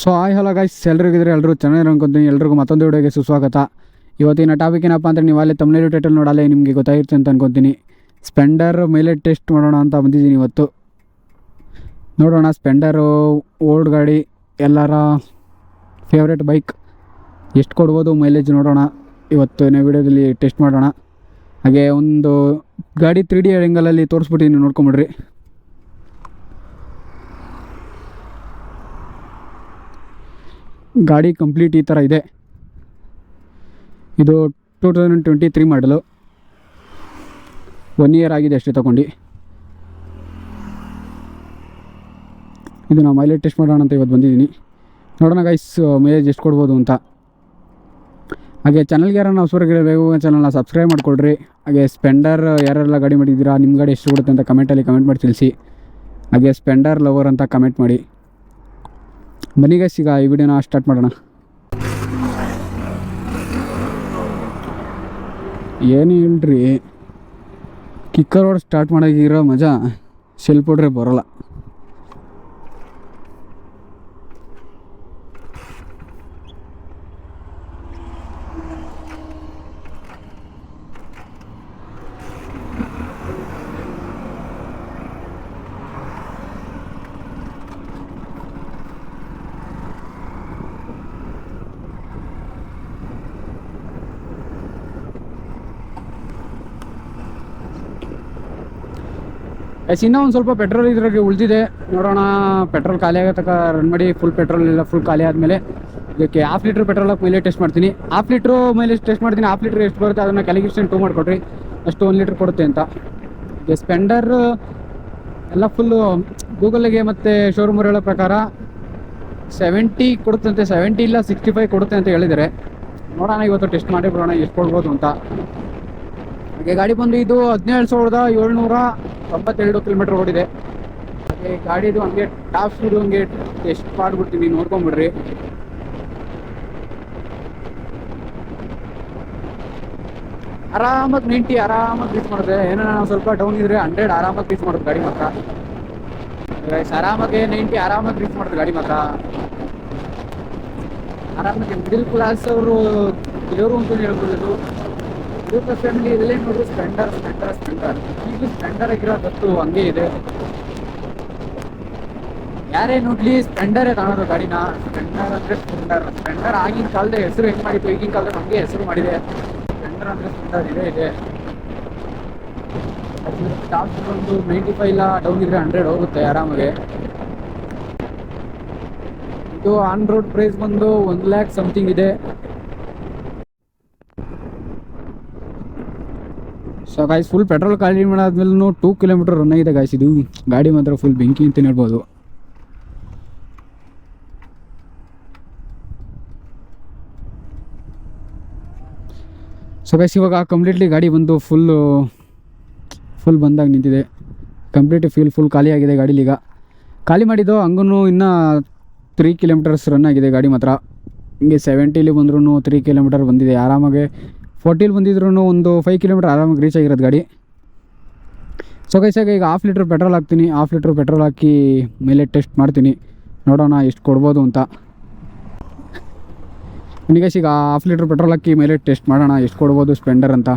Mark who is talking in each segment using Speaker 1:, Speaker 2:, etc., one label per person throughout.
Speaker 1: So hi hello guys ಎಲ್ರಿಗಿದ್ರೆ ಎಲ್ಲರೂ ಚೆನ್ನಾಗಿ ಅನ್ಕೊತೀನಿ ಎಲ್ರಿಗೂ ಮತ್ತೊಂದು ವಿಡಿಯೋಗೆ ಸುಸ್ವಾಗತ. ಇವತ್ತಿನ ಟಾಪಿಕ್ ಏನಪ್ಪ ಅಂದರೆ ನೀವು ಅಲ್ಲಿ ತಮಿಳು ಟೈಟಲ್ ನೋಡಲ್ಲ ನಿಮಗೆ ಗೊತ್ತಾಗಿರುತ್ತೆ ಅಂತ ಅನ್ಕೊತೀನಿ. ಸ್ಪೆಂಡರ್ ಮೇಲೆ ಟೆಸ್ಟ್ ಮಾಡೋಣ ಅಂತ ಬಂದಿದ್ದೀನಿ ಇವತ್ತು. ನೋಡೋಣ ಸ್ಪೆಂಡರು ಓಲ್ಡ್ ಗಾಡಿ, ಎಲ್ಲರ ಫೇವ್ರೇಟ್ ಬೈಕ್ ಎಷ್ಟು ಕೊಡ್ಬೋದು ಮೈಲೇಜ್ ನೋಡೋಣ. ಇವತ್ತಿನ ವಿಡಿಯೋದಲ್ಲಿ ಟೆಸ್ಟ್ ಮಾಡೋಣ. ಹಾಗೆ ಒಂದು ಗಾಡಿ ತ್ರೀ ಡಿ ಆ್ಯಂಗಲಲ್ಲಿ ನೀವು ನೋಡ್ಕೊಂಬಿಡ್ರಿ. ಗಾಡಿ ಕಂಪ್ಲೀಟ್ ಈ ಥರ ಇದೆ. ಇದು ಟೂ ತೌಸಂಡ್ ಟ್ವೆಂಟಿ ತ್ರೀ ಮಾಡಲು. ಒನ್ ಇಯರ್ ಆಗಿದೆ ಅಷ್ಟೇ ತಗೊಂಡು. ಇದು ನಾವು ಮೈಲೇಜ್ ಟೆಸ್ಟ್ ಮಾಡೋಣ ಅಂತ ಇವತ್ತು ಬಂದಿದ್ದೀನಿ. ನೋಡೋಣ ಗೈಸ್ ಮೈಲೇಜ್ ಎಷ್ಟು ಕೊಡ್ಬೋದು ಅಂತ. ಹಾಗೆ ಚಾನಲ್ಗೆ ಯಾರನ್ನ ಬೇಗ ಚಾನಲ್ನ ಸಬ್ಸ್ಕ್ರೈಬ್ ಮಾಡಿಕೊಡ್ರಿ ಹಾಗೆ ಸ್ಪೆಂಡರ್ ಯಾರೆಲ್ಲ ಗಾಡಿ ಮಾಡಿದ್ದೀರಾ ನಿಮ್ಮ ಗಾಡಿ ಎಷ್ಟು ಕೊಡುತ್ತೆ ಅಂತ ಕಮೆಂಟಲ್ಲಿ ಕಮೆಂಟ್ ಮಾಡಿ ತಿಳಿಸಿ. ಹಾಗೆ ಸ್ಪೆಂಡರ್ ಲವರ್ ಅಂತ ಕಮೆಂಟ್ ಮಾಡಿ. ಗೈಸ್ ಈಗ ಈ ವಿಡಿಯೋನ ಸ್ಟಾರ್ಟ್ ಮಾಡೋಣ. ಏನು ಹೇಳ್ರಿ ಕಿಕ್ಕರ್ ರೋಡ್ ಸ್ಟಾರ್ಟ್ ಮಾಡೋಕ್ಕಿರೋ ಮಜಾ. ಸೆಲ್ಫ್ ಹೊಡ್ರೆ ಬರೋಲ್ಲ. ಎಸ್ ಇನ್ನೂ ಒಂದು ಸ್ವಲ್ಪ ಪೆಟ್ರೋಲ್ ಇದ್ರಾಗೆ ಉಳಿದಿದೆ. ನೋಡೋಣ ಪೆಟ್ರೋಲ್ ಖಾಲಿ ಆಗೋ ರನ್ ಮಾಡಿ ಫುಲ್ ಪೆಟ್ರೋಲ್ ಎಲ್ಲ ಫುಲ್ ಖಾಲಿ ಆದಮೇಲೆ ಇದಕ್ಕೆ ಹಾಫ್ ಲೀಟ್ರ್ ಪೆಟ್ರೋಲ್ ಹಾಕಿ ಮೈಲೇಜ್ ಟೆಸ್ಟ್ ಮಾಡ್ತೀನಿ. ಹಾಫ್ ಲೀಟ್ರು ಮೈಲೇಜ್ ಟೆಸ್ಟ್ ಮಾಡ್ತೀನಿ. ಹಾಫ್ ಲೀಟ್ರ್ ಎಷ್ಟು ಬರುತ್ತೆ ಅದನ್ನು ಕ್ಯಾಲಿಕ್ಯುಲೇಷನ್ ಟೂ ಮಾಡಿಕೊಡ್ರಿ. ಅಷ್ಟು ಒಂದು ಲೀಟ್ರ್ ಕೊಡುತ್ತೆ ಅಂತ. ಈಗ ಸ್ಪೆಂಡರ್ ಎಲ್ಲ ಫುಲ್ಲು ಗೂಗಲ್ಗೆ ಮತ್ತು ಶೋರೂಮ್ ಹೇಳೋ ಪ್ರಕಾರ ಸೆವೆಂಟಿ ಕೊಡುತ್ತಂತೆ. ಸೆವೆಂಟಿ ಇಲ್ಲ ಸಿಕ್ಸ್ಟಿ ಫೈವ್ ಕೊಡುತ್ತೆ ಅಂತ ಹೇಳಿದ್ದಾರೆ. ನೋಡೋಣ, ಇವತ್ತು ಟೆಸ್ಟ್ ಮಾಡಿ ಬರೋಣ ಎಷ್ಟು ಕೊಡ್ಬೋದು ಅಂತ. ಹಾಗೆ ಗಾಡಿ ಬಂದು ಇದು ಹದಿನೇಳು ಸಾವಿರದ ಏಳ್ನೂರ ತೊಂಬತ್ತೆರಡು ಕಿಲೋಮೀಟರ್ ಓಡಿದೆ ಹಾಗೆ ಗಾಡಿದು ಹಂಗೆ ಟಾಪ್ ಸ್ಪೀಡ್ ಹಂಗೆ ಎಷ್ಟು ಮಾಡ್ಬಿಡ್ತೀನಿ ನೋಡ್ಕೊಂಬಿಡ್ರಿ. ಆರಾಮಾಗಿ ನೈಂಟಿ ಆರಾಮಾಗಿ ಬೀಚ್ ಮಾಡಿದ್ರೆ ಏನೋ ಸ್ವಲ್ಪ ಡೌನ್ ಇದ್ರೆ ಹಂಡ್ರೆಡ್ ಆರಾಮಾಗಿ ಬೀಚ್ ಮಾಡೋದು ಗಾಡಿ ಮಾತ್ರ. ಆರಾಮಾಗೆ ನೈಂಟಿ ಆರಾಮಾಗಿ ರೀಚ್ ಮಾಡೋದು ಗಾಡಿ ಮಾತ್ರ. ಆರಾಮಾಗಿ ಮಿಡಿಲ್ ಕ್ಲಾಸ್ ಅವರು ದೇವರು ಅಂತ ಹೇಳ್ಬೋದು ಕ್ಲಾಸ್ ಫ್ಯಾಮಿಲಿ ಎಲ್ಲೇ ನೋಡಿದ್ರು ಸ್ಪೆಂಡರ್ ಸ್ಪೆಂಡರ್ ಸ್ಪೆಂಡರ್ ಈಗಲೂ ಸ್ಪೆಂಡರ್ ಆಗಿರೋದಷ್ಟು ಹಂಗೆ ಇದೆ. ಯಾರೇ ನೋಡ್ಲಿ ಸ್ಪೆಂಡರೇ ಕಾಣೋದು ಗಾಡಿನ. ಸ್ಪೆಂಡರ್ ಅಂದ್ರೆ ಸ್ಪೆಂಡರ್ ಸ್ಪೆಂಡರ್ ಆಗಿನ ಕಾಲದ ಹೆಸರು ಹೆಂಗ್ ಮಾಡಿತ್ತು ಈಗಿನ ಕಾಲದ ಹಂಗೆ ಹೆಸರು ಮಾಡಿದೆ. ಸ್ಪೆಂಡರ್ ಅಂದ್ರೆ ಸ್ಪೆಂಡರ್ ಇದೆ ಇದೆ. ಒಂದು ನೈಂಟಿ ಫೈವ್ ಇಲ್ಲ ಡೌನ್ ಇದ್ರೆ ಹಂಡ್ರೆಡ್ ಹೋಗುತ್ತೆ ಆರಾಮಾಗಿ. ಇದು ಆನ್ ರೋಡ್ ಪ್ರೈಸ್ ಬಂದು ಒನ್ ಲ್ಯಾಕ್ ಸಮಥಿಂಗ್ ಇದೆ. ಸೊ ಗಾಯ್ಸ್ ಫುಲ್ ಪೆಟ್ರೋಲ್ ಖಾಲಿ ಮಾಡಾದ್ಮೇಲೂ ಟೂ ಕಿಲೋಮೀಟರ್ ರನ್ ಆಗಿದೆ ಗಾಯ್ಸ್ ಇದು ಗಾಡಿ ಮಾತ್ರ ಫುಲ್ ಬೆಂಕಿ ಅಂತ ಹೇಳ್ಬೋದು. ಸೊ ಗೈಸ್ ಇವಾಗ ಕಂಪ್ಲೀಟ್ಲಿ ಗಾಡಿ ಬಂದು ಫುಲ್ಲು ಫುಲ್ ಬಂದಾಗ ನಿಂತಿದೆ. ಕಂಪ್ಲೀಟ್ ಫೀಲ್ ಫುಲ್ ಖಾಲಿ ಆಗಿದೆ ಗಾಡೀಲಿ ಈಗ. ಖಾಲಿ ಮಾಡಿದ್ದು ಹಂಗೂ ಇನ್ನೂ ತ್ರೀ ಕಿಲೋಮೀಟರ್ಸ್ ರನ್ ಆಗಿದೆ ಗಾಡಿ ಮಾತ್ರ. ಹಿಂಗೆ ಸೆವೆಂಟಿಲಿ ಬಂದ್ರೂ ತ್ರೀ ಕಿಲೋಮೀಟರ್ ಬಂದಿದೆ. ಆರಾಮಾಗಿ ಫೋರ್ಟಿಲಿ ಬಂದಿದ್ರು ಒಂದು ಫೈವ್ ಕಿಲೋಮೀಟರ್ ಆರಾಮಾಗಿ ರೀಚ್ ಆಗಿರೋದು ಗಾಡಿ. ಸೊ ಗೈಸಾಗ ಈಗ ಹಾಫ್ ಲೀಟ್ರ್ ಪೆಟ್ರೋಲ್ ಹಾಕ್ತೀನಿ. ಹಾಫ್ ಲೀಟ್ರ್ ಪೆಟ್ರೋಲ್ ಹಾಕಿ ಮೇಲೆ ಟೆಸ್ಟ್ ಮಾಡ್ತೀನಿ. ನೋಡೋಣ ಎಷ್ಟು ಕೊಡ್ಬೋದು ಅಂತ. ನನಗೆ ಈಗ ಹಾಫ್ ಲೀಟ್ರ್ ಪೆಟ್ರೋಲ್ ಹಾಕಿ ಮೇಲೆ ಟೆಸ್ಟ್ ಮಾಡೋಣ ಎಷ್ಟು ಕೊಡ್ಬೋದು ಸ್ಪೆಂಡರ್ ಅಂತ.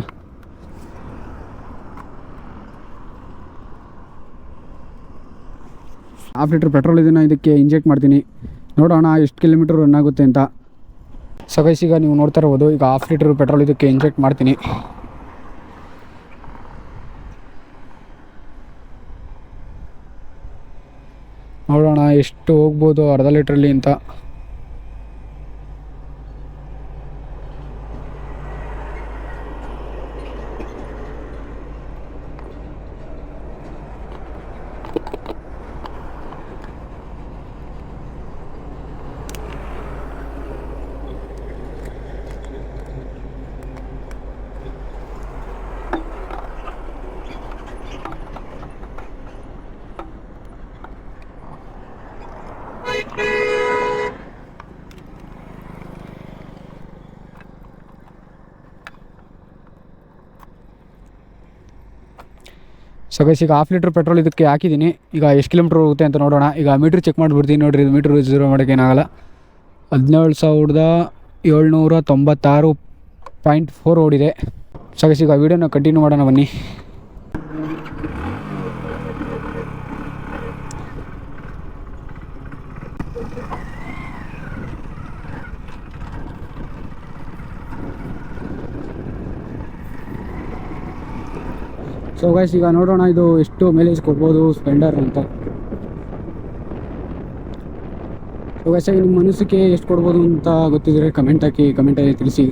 Speaker 1: ಹಾಫ್ ಲೀಟ್ರ್ ಪೆಟ್ರೋಲ್ ಇದನ್ನು ಇದಕ್ಕೆ ಇಂಜೆಕ್ಟ್ ಮಾಡ್ತೀನಿ. ನೋಡೋಣ ಎಷ್ಟು ಕಿಲೋಮೀಟ್ರ್ ರನ್ ಆಗುತ್ತೆ ಅಂತ. ಸೊ ಈಗ ನೀವು ನೋಡ್ತಾ ಇರ್ಬೋದು. ಈಗ ಹಾಫ್ ಲೀಟ್ರ್ ಪೆಟ್ರೋಲ್ ಇದಕ್ಕೆ ಇಂಜೆಕ್ಟ್ ಮಾಡ್ತೀನಿ. ನೋಡೋಣ ಎಷ್ಟು ಹೋಗ್ಬೋದು ಅರ್ಧ ಲೀಟ್ರಲ್ಲಿ ಅಂತ. ಸೊ ಗೈಸ್ ಈಗ ಹಾಫ್ ಲೀಟ್ರ್ ಪೆಟ್ರೋಲ್ ಇದಕ್ಕೆ ಹಾಕಿದ್ದೀನಿ. ಈಗ ಎಷ್ಟು ಕಿಲೋಮೀಟ್ರ್ ಹೋಗುತ್ತೆ ಅಂತ ನೋಡೋಣ. ಈಗ ಮೀಟ್ರ್ ಚೆಕ್ ಮಾಡಿಬಿಡ್ತೀನಿ. ನೋಡಿರಿ, ಇದು ಮೀಟ್ರ್ ಜೀರೋ ಮಾಡೋಕ್ಕೆ ಏನಾಗಲ್ಲ. ಹದಿನೇಳು ಸಾವಿರದ ಏಳ್ನೂರ ತೊಂಬತ್ತಾರು ಪಾಯಿಂಟ್ ಫೋರ್ ಓಡಿದೆ. ಸೊ ಗೈಸ್ ಈಗ ವೀಡಿಯೋನ ಕಂಟಿನ್ಯೂ ಮಾಡೋಣ ಬನ್ನಿ. ಸೊ ಗೈಸ್ ಈಗ ನೋಡೋಣ ಇದು ಎಷ್ಟು ಮೈಲೇಜ್ ಕೊಡ್ಬೋದು ಸ್ಪೆಂಡರ್ ಅಂತ. ಸೊ ಗೈಸ್ ನಿಮ್ಮ ಮನಸ್ಸಿಗೆ ಎಷ್ಟು ಕೊಡ್ಬೋದು ಅಂತ ಗೊತ್ತಿದ್ರೆ ಕಮೆಂಟ್ ಹಾಕಿ ಕಮೆಂಟಲ್ಲಿ ತಿಳಿಸಿ.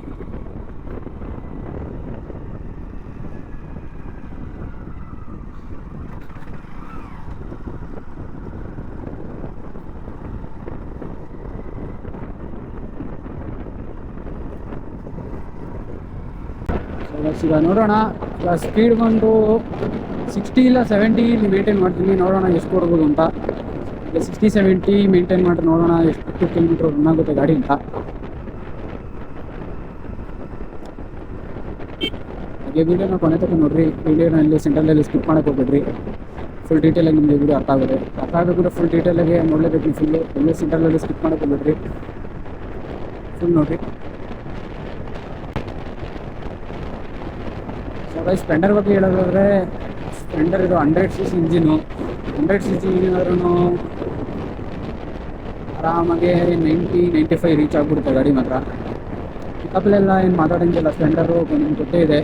Speaker 1: ಸೊ ಈಗ ನೋಡೋಣ. ಸ್ಪೀಡ್ ಬಂದು ಸಿಕ್ಸ್ಟಿ ಇಲ್ಲ ಸೆವೆಂಟಿ ಇಲ್ಲಿ ಮೇಂಟೈನ್ ಮಾಡ್ತೀನಿ. ನೋಡೋಣ ಎಷ್ಟು ಕೊಡ್ಬೋದು ಅಂತ. ಈಗ ಸಿಕ್ಸ್ಟಿ ಸೆವೆಂಟಿ ಮೇಂಟೈನ್ ಮಾಡಿ ನೋಡೋಣ ಎಷ್ಟು ಕಿಲೋಮೀಟ್ರ್ ರನ್ ಆಗುತ್ತೆ ಗಾಡಿ ಅಂತ. ಹಾಗೆ ವೀಡಿಯೋನ ಕೊನೆ ತಕ್ಕ ನೋಡ್ರಿ. ವೀಡಿಯೋನಲ್ಲಿ ಸೆಂಟ್ರಲಲ್ಲಿ ಸ್ಕಿಪ್ ಮಾಡಕ್ಕೆ ಹೋಗ್ಬೇಡ್ರಿ. ಫುಲ್ ಡೀಟೇಲಾಗಿ ನಿಮಗೆ ವೀಡಿಯೋ ಅರ್ಥ ಆಗುತ್ತೆ. ಅರ್ಥ ಕೂಡ ಫುಲ್ ಡೀಟೇಲಾಗಿ ನೋಡಲೇಬೇಕು ನೀವು ಫುಲ್ಲು ಎಲ್ಲೇ ಸೆಂಟ್ರಲಲ್ಲಿ ಸ್ಕಿಪ್ ಮಾಡಕ್ಕೆ ಹೋಗ್ಬೇಡ್ರಿ. ಫುಲ್ ನೋಡ್ರಿ. ಸೊ ಸ್ಪ್ಲೆಂಡರ್ ಬಗ್ಗೆ ಹೇಳೋದಾದ್ರೆ ಸ್ಪೆಂಡರ್ ಇದು hundred C C engine hundred C C engine ಆದ್ರೂ ಆರಾಮಾಗಿ ನೈಂಟಿ ನೈಂಟಿ ಫೈವ್ ರೀಚ್ ಆಗ್ಬಿಡುತ್ತೆ ಗಾಡಿ ಮಾತ್ರ. ಪಿಕಪ್ಲೆಲ್ಲ ಏನು ಮಾತಾಡೋಂಗಿಲ್ಲ ಸ್ಪ್ಲೆಂಡರು ನಿಮ್ಗೆ ಗೊತ್ತೇ ಇದೆ.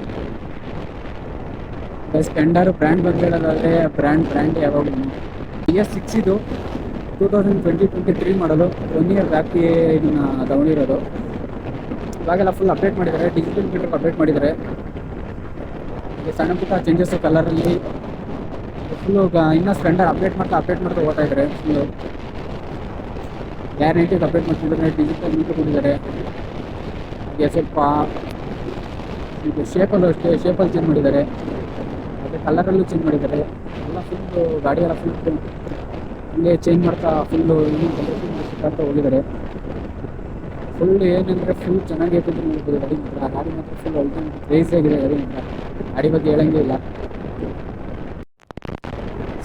Speaker 1: ಸ್ಪೆಂಡರ್ ಬ್ರ್ಯಾಂಡ್ ಬಗ್ಗೆ ಹೇಳೋದಾದ್ರೆ ಬ್ರ್ಯಾಂಡ್ ಬ್ರ್ಯಾಂಡ್ ಯಾವಾಗ ಬಿ ಎಸ್ ಸಿಕ್ಸ್ ಇದು two thousand twenty twenty three ಮಾಡೋದು ಒನ್ ಇಯರ್ ಬ್ಯಾಕ್ಗೆ ಇದನ್ನ ತಗೊಂಡಿರೋದು ಇವಾಗೆಲ್ಲ ಫುಲ್ ಅಪ್ಡೇಟ್ ಮಾಡಿದ್ದಾರೆ ಡಿಜಿಟಲ್ ಮೀಟರ್ ಅಪ್ಡೇಟ್ ಮಾಡಿದ್ದಾರೆ. ಈ ಸಣ್ಣ ಪುಟ್ಟ ಚೇಂಜಸ್ ಕಲರಲ್ಲಿ ಫುಲ್ಲು ಇನ್ನೂ ಸ್ಪೆಂಡರ್ ಅಪ್ಡೇಟ್ ಮಾಡ್ತಾ ಅಪ್ಡೇಟ್ ಮಾಡ್ತಾ ಹೋಗ್ತಾ ಇದ್ದಾರೆ ಫುಲ್ಲು ಗ್ಯಾರಂಟಿಗೆ ಅಪ್ಡೇಟ್ ಮಾಡ್ತಿದ್ರೆ ಡಿಜಿಟಲ್ ಕೊಟ್ಟಿದ್ದಾರೆ. ಹಾಗೆ ಸ್ವಲ್ಪ ಇದು ಶೇಪಲ್ಲೂ ಅಷ್ಟೇ ಶೇಪಲ್ಲಿ ಚೇಂಜ್ ಮಾಡಿದ್ದಾರೆ. ಹಾಗೆ ಕಲರಲ್ಲೂ ಚೇಂಜ್ ಮಾಡಿದ್ದಾರೆ. ಎಲ್ಲ ಫುಲ್ಲು ಗಾಡಿ ಎಲ್ಲ ಫುಲ್ ಹಂಗೆ ಚೇಂಜ್ ಮಾಡ್ತಾ ಫುಲ್ಲು ಇನ್ನೂ ಹೋಗಿದ್ದಾರೆ. ಫುಲ್ ಏನಂದರೆ ಫುಲ್ ಚೆನ್ನಾಗಿ ನೋಡ್ಬೋದು ಗಾಡಿ ಮಾತ್ರ ಗಾಡಿ ಮಾತ್ರ ಫುಲ್ ಅಲ್ಟಿಮೇಟ್ ಕ್ರೇಜಿ ಗಾಡಿ ಮಾತ್ರ. ಗಾಡಿ ಬಗ್ಗೆ ಹೇಳಂಗೇ ಇಲ್ಲ.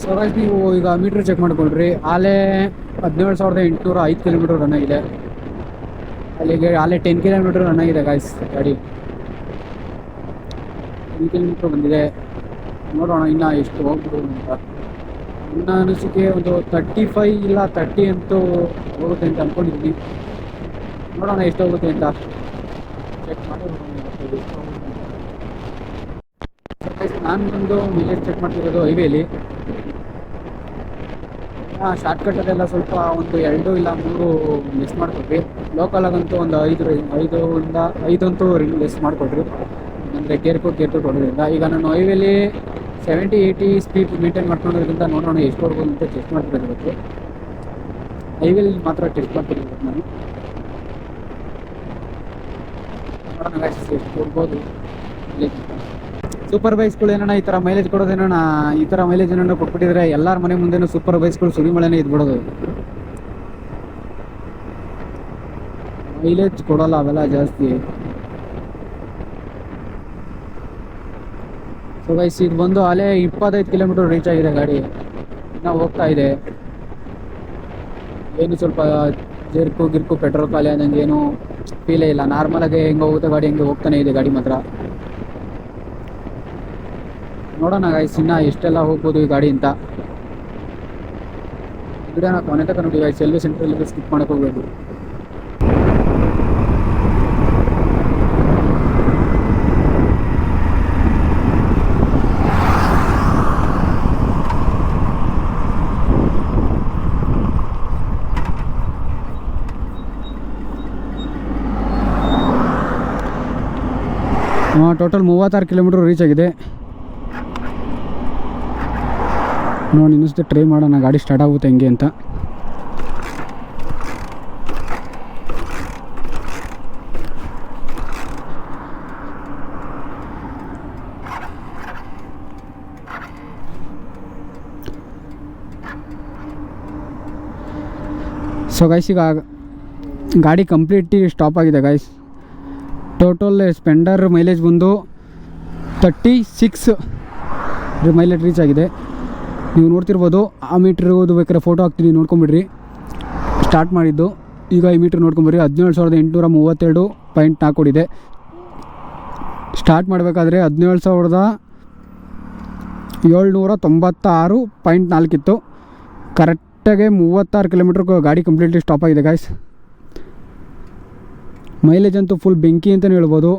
Speaker 1: ಸೊ guys, ನೀವು ಈಗ ಮೀಟ್ರ್ ಚೆಕ್ ಮಾಡ್ಕೊಂಡ್ರಿ. ಆಲೇ ಹದಿನೇಳು ಸಾವಿರದ ಎಂಟುನೂರ ಐದು ಕಿಲೋಮೀಟರ್ ರನ್ ಆಗಿದೆ. ಅಲ್ಲಿಗೆ ಆಲೆ ಟೆನ್ ಕಿಲೋಮೀಟರ್ ರನ್ ಆಗಿದೆ ಗಾಯ್ಸ್ ಗಾಡಿ ಟೆನ್ ಕಿಲೋಮೀಟ್ರ್ ಬಂದಿದೆ. ನೋಡೋಣ ಇನ್ನು ಎಷ್ಟು ಹೋಗ್ಬೋದು ಅಂತ. ನನ್ನ ಅನಿಸಿಕೆ ಒಂದು ತರ್ಟಿ ಫೈವ್ ಇಲ್ಲ ತರ್ಟಿ ಅಂತೂ ಹೋಗುತ್ತೆ ಅಂತ ಅಂದ್ಕೊಂಡಿದ್ದೀನಿ ನೋಡೋಣ ಎಷ್ಟು ಹೋಗುತ್ತೆ ಅಂತ. ಚೆಕ್ ಮಾಡಿ ನೋಡೋಣ ಇವತ್ತು ಎಷ್ಟು ಹೋಗುತ್ತೆ ಅಂತ. Guys, ನಾನು ಬಂದು ಮೈಲೇಜ್ ಚೆಕ್ ಮಾಡ್ತಿರೋದು ಹೈವೇಲಿ ಶಾರ್ಟ್ಕಟ್ಟಲ್ಲೆಲ್ಲ ಸ್ವಲ್ಪ ಒಂದು ಎರಡು ಇಲ್ಲ ಮೂರು ಮಿಸ್ ಮಾಡಿಕೊಟ್ರಿ ಲೋಕಲಾಗಂತೂ ಒಂದು ಐದು ಐದು ಇಂದ ಐದಂತೂ ಲೆಸ್ ಮಾಡಿಕೊಟ್ರಿ. ಅಂದರೆ ಕೇರ್ಕೋಟ್ ಕೇರ್ಕೋಟ್ ಹೊಡೋದ್ರಿಂದ ಈಗ ನಾನು ಹೈವೇಲಿ ಸೆವೆಂಟಿ ಏಯ್ಟಿ ಸ್ಪೀಡ್ ಮೇಂಟೈನ್ ಮಾಡ್ಕೊಳೋದ್ರಿಂದ ನೋಡೋಣ ಎಷ್ಟು ಹೊಡ್ಬೋದು ಅಂತ ಚೆಕ್ ಮಾಡ್ತಿರೋದು ಹೈವೇಲಿ ಮಾತ್ರ ಟೆಸ್ಟ್ ಮಾಡ್ತಿರೋದು ನಾನು. ನೋಡೋಣ ಎಷ್ಟು ಕೊಡ್ಬೋದು ಸೂಪರ್ ಬೈಕ್ಸ್ಗಳು ಏನೋ ಈ ತರ ಮೈಲೇಜ್ ಕೊಡೋದೇನೋ ಈ ತರ ಮೈಲೇಜ್ ಏನೋ ಕೊಟ್ಬಿಟ್ಟಿದ್ರೆ ಎಲ್ಲಾರ ಮನೆ ಮುಂದೆನೂ ಸೂಪರ್ ಬೈಕ್ಸ್ಗಳು ಸುರಿಮಳೆನೇ ಇದ್ಬಿಡೋದು. ಮೈಲೇಜ್ ಕೊಡಲ್ಲ, ಅವೆಲ್ಲ ಜಾಸ್ತಿ. ಸೊ ಗೈಸ್ ಇದು ಬಂದು ಅಲ್ಲೇ ಇಪ್ಪತ್ತೈದು ಕಿಲೋಮೀಟರ್ ರೀಚ್ ಆಗಿದೆ ಗಾಡಿ. ಇನ್ನೂ ಹೋಗ್ತಾ ಇದೆ. ಏನು ಸ್ವಲ್ಪ ಜಿರ್ಕು, ಗಿರ್ಕು ಪೆಟ್ರೋಲ್ ಖಾಲಿ ಆದಂಗೆ ಏನು ಫೀಲೇ ಇಲ್ಲ. ನಾರ್ಮಲಾಗಿ ಹೆಂಗೆ ಹೋಗುತ್ತೆ ಗಾಡಿ, ಹೆಂಗೆ ಹೋಗ್ತಾನೆ ಇದೆ ಗಾಡಿ ಮಾತ್ರ. ನೋಡೋಣ ಗೈಸ್ ಇನ್ನ ಎಷ್ಟೆಲ್ಲ ಹೋಗ್ಬೋದು ಈ ಗಾಡಿ ಅಂತ. ವಿಡಿಯೋನ ಕೊನೆ ತನಕ ನೋಡಿ ಗೈಸ್ ಎಲ್ಲೂ ಸೆಂಟ್ರಲ್ಲಿ ಸ್ಕಿಪ್ ಮಾಡಕ್ಕೆ ಹೋಗ್ಬೇಕು ಟೋಟಲ್ ಮೂವತ್ತಾರು ಕಿಲೋಮೀಟ್ರ್ ರೀಚ್ ಆಗಿದೆ. ನೋಡಿ ಇನ್ನಿಸ್ತು ಟ್ರೈ ಮಾಡೋಣ, ಗಾಡಿ ಸ್ಟಾರ್ಟ್ ಆಗುತ್ತೆ ಹೆಂಗೆ ಅಂತ. ಸೊ ಗೈಸ್ ಈಗ ಗಾಡಿ ಕಂಪ್ಲೀಟ್ಲಿ ಸ್ಟಾಪ್ ಆಗಿದೆ ಗೈಸ್ ಟೋಟಲ್ ಸ್ಪೆಂಡರ್ ಮೈಲೇಜ್ ಬಂದು ತರ್ಟಿ ಸಿಕ್ಸ್ ಮೈಲೇಜ್ ರೀಚ್ ಆಗಿದೆ. ನೀವು ನೋಡ್ತಿರ್ಬೋದು, ಆ ಮೀಟ್ರ್ ಅದು ಬೇಕಾದ್ರೆ ಫೋಟೋ ಹಾಕ್ತೀನಿ, ನೋಡ್ಕೊಂಬಿಡ್ರಿ. ಸ್ಟಾರ್ಟ್ ಮಾಡಿದ್ದು. ಈಗ ಈ ಮೀಟ್ರ್ ನೋಡ್ಕೊಂಬರ್ರಿ. ಹದಿನೇಳು ಸಾವಿರದ ಎಂಟುನೂರ ಮೂವತ್ತೆರಡು ಪಾಯಿಂಟ್ ನಾಲ್ಕು ಇದೆ ಸ್ಟಾರ್ಟ್ ಮಾಡಬೇಕಾದ್ರೆ ಹದಿನೇಳು ಸಾವಿರದ ಏಳ್ನೂರ ತೊಂಬತ್ತಾರು ಪಾಯಿಂಟ್ ನಾಲ್ಕಿತ್ತು ಕರೆಕ್ಟಾಗಿ ಮೂವತ್ತಾರು ಕಿಲೋಮೀಟ್ರ್ ಗಾಡಿ ಕಂಪ್ಲೀಟ್ಲಿ ಸ್ಟಾಪ್ ಆಗಿದೆ ಗಾಯ್ಸ್ ಮೈಲೇಜ್ ಅಂತೂ ಫುಲ್ ಬೆಂಕಿ ಅಂತಲೇ ಹೇಳ್ಬೋದು.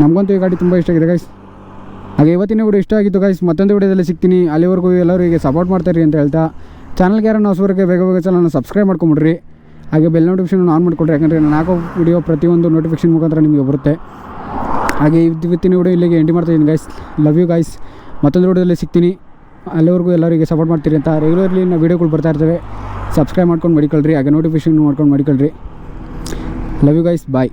Speaker 1: ನಮಗಂತೂ ಈ ಗಾಡಿ ತುಂಬ ಇಷ್ಟ ಆಗಿದೆ ಗೈಸ್ ಹಾಗೆ ಇವತ್ತಿನ ವಿಡಿಯೋ ಇಷ್ಟ ಆಗಿತ್ತು ಗೈಸ್ ಮತ್ತೊಂದು ವಿಡಿಯೋದಲ್ಲಿ ಸಿಗ್ತೀನಿ. ಅಲ್ಲಿವರೆಗೂ ಎಲ್ಲರೂ ಹೀಗೆ ಸಪೋರ್ಟ್ ಮಾಡ್ತಾಯಿರಿ ಅಂತ ಹೇಳ್ತಾ ಚಾನಲ್ಗೆ ಯಾರನ್ನು ಹೊಸವರೆಗೆ ಬೇಗ ಬೇಗ ಚಾನಲ್ನ ಸಬ್ಸ್ಕ್ರೈಬ್ ಮಾಡ್ಕೊಂಬಿಡ್ರಿ ಹಾಗೆ ಬೆಲ್ ನೋಟಿಫಿಕೇಶನ್ ಆನ್ ಮಾಡಿಕೊಡ್ರಿ ಯಾಕಂದರೆ ನಾನು ಹಾಕೋ ವಿಡಿಯೋ ಪ್ರತಿಯೊಂದು ನೋಟಿಫಿಕೇಶನ್ ಮುಖಾಂತರ ನಿಮಗೆ ಬರುತ್ತೆ. ಹಾಗೆ ಇವತ್ತು ಇವತ್ತಿನ ವಿಡಿಯೋ ಇಲ್ಲಿಗೆ ಎಂಡಿ ಮಾಡ್ತಾಯಿದ್ದೀನಿ ಗೈಸ್ ಲವ್ ಯು ಗೈಸ್ ಮತ್ತೊಂದು ವಿಡಿಯೋದಲ್ಲಿ ಸಿಗ್ತೀನಿ. ಅಲ್ಲಿವರೆಗೂ ಎಲ್ಲರಿಗೆ ಸಪೋರ್ಟ್ ಮಾಡ್ತೀರಿ ಅಂತ ರೆಗ್ಯುಲರ್ಲಿ ನಾವು ವೀಡಿಯೋಗಳು ಬರ್ತಾ ಇರ್ತವೆ. ಸಬ್ಸ್ಕ್ರೈಬ್ ಮಾಡ್ಕೊಂಡು ಮಡಿಕೊಳ್ರಿ, ಹಾಗೆ ನೋಟಿಫಿಕೇಶನ್ ಮಾಡ್ಕೊಂಡು ಮಡಿಕೊಳ್ರಿ. Love you guys bye